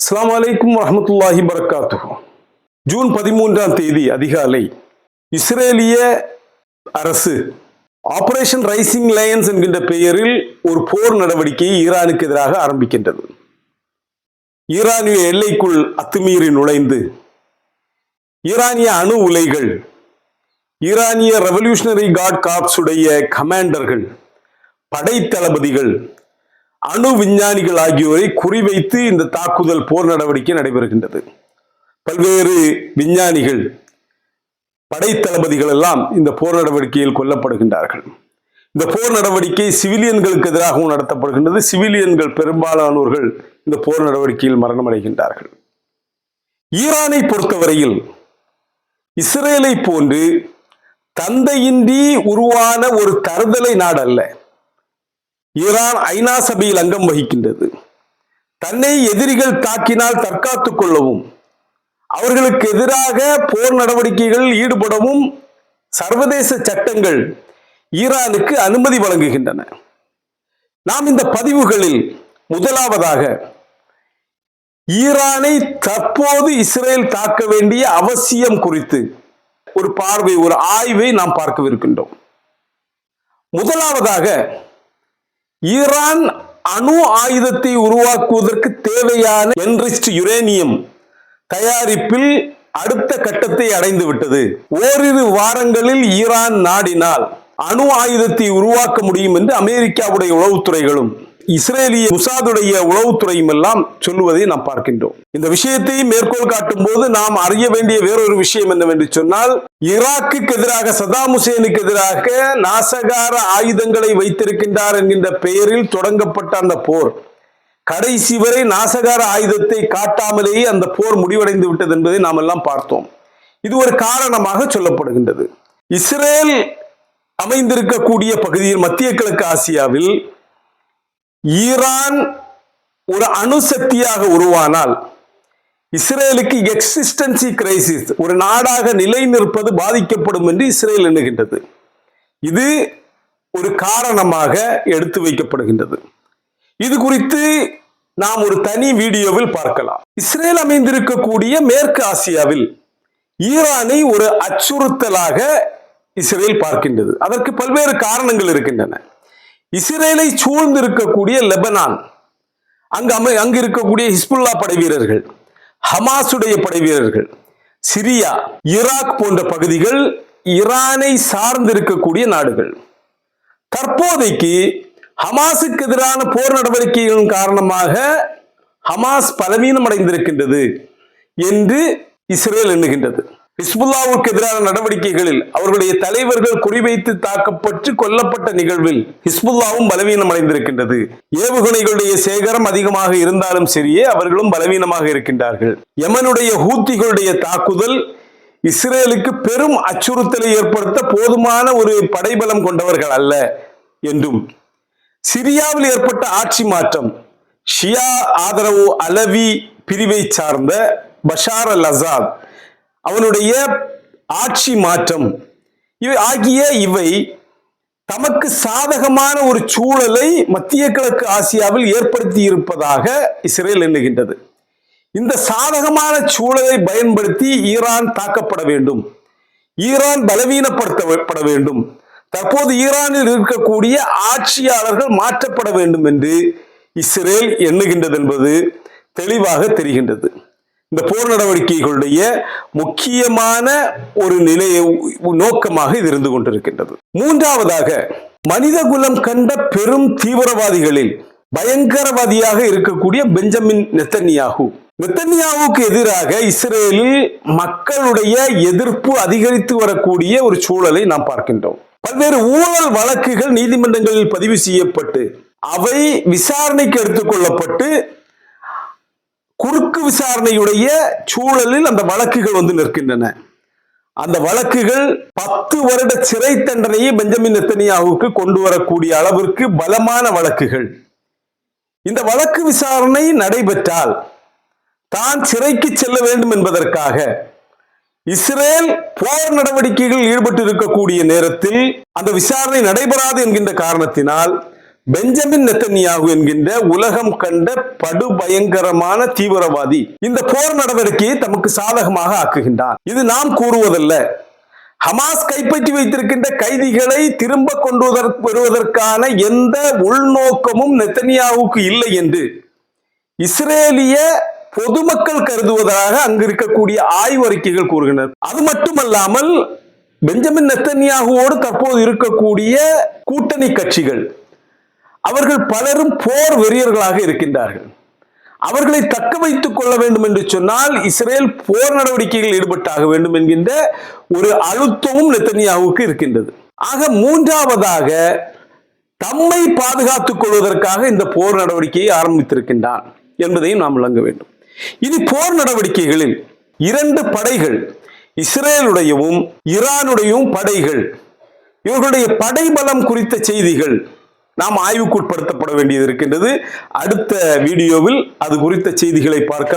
அஸ்லாம் வலைக்கும் வரமத்துல்லாஹி வரகாத்துஹு. ஜூன் பதிமூன்றாம் தேதி அதிகாலை இஸ்ரேலிய அரசு ஆபரேஷன் ரைசிங் லயன்ஸ் என்கின்ற பெயரில் ஒரு போர் நடவடிக்கையை ஈரானுக்கு எதிராக ஆரம்பிக்கின்றது. ஈரானிய எல்லைக்குள் அத்துமீறி நுழைந்து ஈரானிய அணு உலைகள் ஈரானிய ரெவல்யூஷனரி கார்ட் கார்ப்ஸ் உடைய கமாண்டர்கள் படைத்தளபதிகள் அணு விஞ்ஞானிகள் ஆகியோரை குறிவைத்து இந்த தாக்குதல் போர் நடவடிக்கை நடைபெறுகின்றது. பல்வேறு விஞ்ஞானிகள் படைத்தளபதிகள் எல்லாம் இந்த போர் நடவடிக்கையில் கொல்லப்படுகின்றார்கள். இந்த போர் நடவடிக்கை சிவிலியன்களுக்கு எதிராகவும் நடத்தப்படுகின்றது. சிவிலியன்கள் பெரும்பாலானோர்கள் இந்த போர் நடவடிக்கையில் மரணமடைகின்றார்கள். ஈரானை பொறுத்தவரையில் இஸ்ரேலை போன்று தந்தையின்றி உருவான ஒரு தருதலை நாடல்ல. ஈரான் ஐநா சபையில் அங்கம் வகிக்கின்றது. தன்னை எதிரிகள் தாக்கினால் தற்காத்துக் கொள்ளவும் அவர்களுக்கு எதிராக போர் நடவடிக்கைகளில் ஈடுபடவும் சர்வதேச சட்டங்கள் ஈரானுக்கு அனுமதி வழங்குகின்றன. நாம் இந்த பதிவுகளில் முதலாவதாக ஈரானை தற்போது இஸ்ரேல் தாக்க வேண்டிய அவசியம் குறித்து ஒரு பார்வை ஒரு ஆய்வை நாம் பார்க்கவிருக்கின்றோம். முதலாவதாக ஈரான் அணு ஆயுதத்தை உருவாக்குவதற்கு தேவையான என்ரிஸ்ட் யுரேனியம் தயாரிப்பில் அடுத்த கட்டத்தை அடைந்து விட்டது. ஓரிரு வாரங்களில் ஈரான் நாடினால் அணு ஆயுதத்தை உருவாக்க முடியும் என்று அமெரிக்காவுடைய உளவுத்துறைகளும் இஸ்ரேலிய முசாதுடைய உளவுத்துறையும் எல்லாம் சொல்லுவதை நாம் பார்க்கின்றோம். இந்த விஷயத்தை மேற்கோள் காட்டும் போது நாம் அறிய வேண்டிய வேறொரு விஷயம் என்னவென்று சொன்னால் ஈராக்குக்கு எதிராக சதாம் ஹுசேனுக்கு எதிராக நாசகார ஆயுதங்களை வைத்திருக்கின்றார் என்கின்ற பெயரில் தொடங்கப்பட்ட அந்த போர். கடைசி வரை நாசகார ஆயுதத்தை காட்டாமலேயே அந்த போர் முடிவடைந்து விட்டது என்பதை நாம் எல்லாம் பார்த்தோம். இது ஒரு காரணமாக சொல்லப்படுகின்றது. இஸ்ரேல் அமைந்திருக்கக்கூடிய பகுதியில் மத்திய கிழக்கு ஆசியாவில் ஈரான் ஒரு அணுசக்தியாக உருவானால் இஸ்ரேலுக்கு எக்ஸிஸ்டன்சி கிரைசிஸ் ஒரு நாடாக நிலை நிற்பது பாதிக்கப்படும் என்று இஸ்ரேல் எண்ணுகின்றது. இது ஒரு காரணமாக எடுத்து வைக்கப்படுகின்றது. இது குறித்து நாம் ஒரு தனி வீடியோவில் பார்க்கலாம். இஸ்ரேல் அமைந்திருக்கக்கூடிய மேற்கு ஆசியாவில் ஈரானை ஒரு அச்சுறுத்தலாக இஸ்ரேல் பார்க்கின்றது. அதற்கு பல்வேறு காரணங்கள் இருக்கின்றன. இஸ்ரேலை சூழ்ந்து இருக்கக்கூடிய லெபனான் அங்கு அமை அங்கு இருக்கக்கூடிய ஹிஸ்புல்லா படை வீரர்கள் ஹமாஸுடைய படை வீரர்கள் சிரியா ஈராக் போன்ற பகுதிகள் ஈரானை சார்ந்திருக்கக்கூடிய நாடுகள். தற்போதைக்கு ஹமாஸுக்கு எதிரான போர் நடவடிக்கைகளின் காரணமாக ஹமாஸ் பலவீனம் அடைந்திருக்கின்றது என்று இஸ்ரேல் எண்ணுகின்றது. ஹிஸ்புல்லாவுக்கு எதிரான நடவடிக்கைகளில் அவர்களுடைய தலைவர்கள் குறிவைத்து தாக்கப்பட்டு கொல்லப்பட்ட நிகழ்வில் ஹிஸ்புல்லாவும் பலவீனம் அடைந்திருக்கின்றது. ஏவுகணைகளுடைய சேகரம் அதிகமாக இருந்தாலும் சரியே அவர்களும் பலவீனமாக இருக்கின்றார்கள். யமனுடைய ஹூத்திகளுடைய தாக்குதல் இஸ்ரேலுக்கு பெரும் அச்சுறுத்தலை ஏற்படுத்த போதுமான ஒரு படைபலம் கொண்டவர்கள் அல்ல என்றும் சிரியாவில் ஏற்பட்ட ஆட்சி மாற்றம் ஷியா ஆதரவு அலவி பிரிவை சார்ந்த பஷார் அல் அசாத் அவனுடைய ஆட்சி மாற்றம். இவை ஆகிய இவை தமக்கு சாதகமான ஒரு சூழலை மத்திய கிழக்கு ஆசியாவில் ஏற்படுத்தி இருப்பதாக இஸ்ரேல் எண்ணுகின்றது. இந்த சாதகமான சூழலை பயன்படுத்தி ஈரான் தாக்கப்பட வேண்டும். ஈரான் பலவீனப்படுத்தப்பட வேண்டும். தற்போது ஈரானில் இருக்கக்கூடிய ஆட்சியாளர்கள் மாற்றப்பட வேண்டும் என்று இஸ்ரேல் எண்ணுகின்றது என்பது தெளிவாக தெரிகின்றது. இந்த போர் நடவடிக்கைகளுடைய முக்கியமான ஒரு நிலைய நோக்கமாக இது இருந்து கொண்டிருக்கின்றது. மூன்றாவதாக மனிதகுலம் கண்ட பெரும் தீவிரவாதிகளில் பயங்கரவாதியாக இருக்கக்கூடிய பெஞ்சமின் நெத்தன்யாகு. நெத்தன்யாவுக்கு எதிராக இஸ்ரேலில் மக்களுடைய எதிர்ப்பு அதிகரித்து வரக்கூடிய ஒரு சூழலை நாம் பார்க்கின்றோம். பல்வேறு ஊழல் வழக்குகள் நீதிமன்றங்களில் பதிவு செய்யப்பட்டு அவை விசாரணைக்கு எடுத்துக்கொள்ளப்பட்டு குறுக்கு விசாரணையுடைய சூழலில் அந்த வழக்குகள் வந்து நிற்கின்றன. அந்த வழக்குகள் பத்து வருட சிறை தண்டனையை பெஞ்சமின் நெத்தனியாவுக்கு கொண்டு வரக்கூடிய அளவிற்கு பலமான வழக்குகள். இந்த வழக்கு விசாரணை நடைபெற்றால் தான் சிறைக்கு செல்ல வேண்டும் என்பதற்காக இஸ்ரேல் போர் நடவடிக்கைகளில் ஈடுபட்டு இருக்கக்கூடிய நேரத்தில் அந்த விசாரணை நடைபெறாது என்கின்ற காரணத்தினால் பெஞ்சமின் நெத்தன்யாகு என்கின்ற உலகம் கண்ட படுபயங்கரமான தீவிரவாதி. இந்த போர் நடவடிக்கையை தமக்கு சாதகமாக ஆக்குகின்றான். இது நாம் கூறுவதல்ல. ஹமாஸ் கைப்பற்றி வைத்திருக்கின்ற கைதிகளை திரும்ப கொண்டு வருவதற்கான எந்த உள்நோக்கமும் நெத்தனியாவுக்கு இல்லை என்று இஸ்ரேலிய பொதுமக்கள் கருதுவதாக அங்கு இருக்கக்கூடிய ஆய்வறிக்கைகள் கூறுகின்றனர் அது மட்டுமல்லாமல் பெஞ்சமின் நெத்தன்யாகுவோடு தற்போது இருக்கக்கூடிய கூட்டணி கட்சிகள் அவர்கள் பலரும் போர் வெறியர்களாக இருக்கின்றார்கள். அவர்களை தக்க வைத்துக் கொள்ள வேண்டும் என்று சொன்னால் இஸ்ரேல் போர் நடவடிக்கைகளில் ஈடுபட்டாக வேண்டும் என்கின்ற ஒரு அழுத்தமும் நெத்தனியாவுக்கு இருக்கின்றது. ஆக மூன்றாவதாக தம்மை பாதுகாத்துக் கொள்வதற்காக இந்த போர் நடவடிக்கையை ஆரம்பித்திருக்கின்றான் என்பதையும் நாம் விளங்க வேண்டும். இனி போர் நடவடிக்கைகளில் இரண்டு படைகள் இஸ்ரேலுடையவும் ஈரானுடையவும் படைகள் இவர்களுடைய படைபலம் குறித்த செய்திகள் நாம் ஆய்வுக்குட்படுத்தப்பட வேண்டியது இருக்கின்றது. அடுத்த வீடியோவில் அது குறித்த செய்திகளை பார்க்கலாம்.